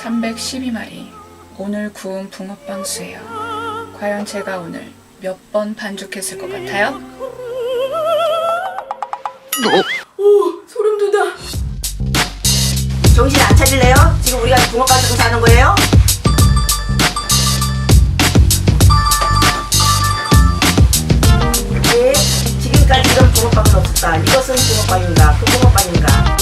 312마리. 오늘 구운 붕어빵수예요. 과연 제가 오늘 몇 번 반죽했을 것 같아요? 오, 소름 돋아. 정신 안 차릴래요? 지금 우리가 붕어빵 들고 사는 거예요? 네, 지금까지 이런 붕어빵은 없었다. 이것은 붕어빵인가? 그 붕어빵인가?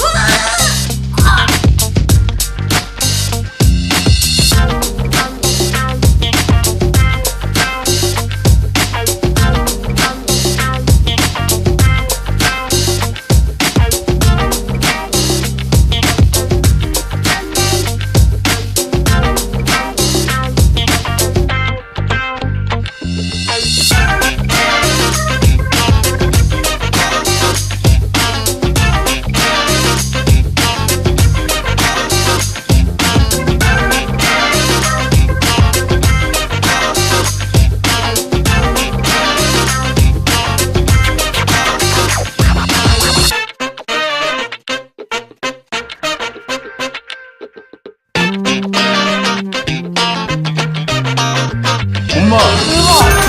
엄마.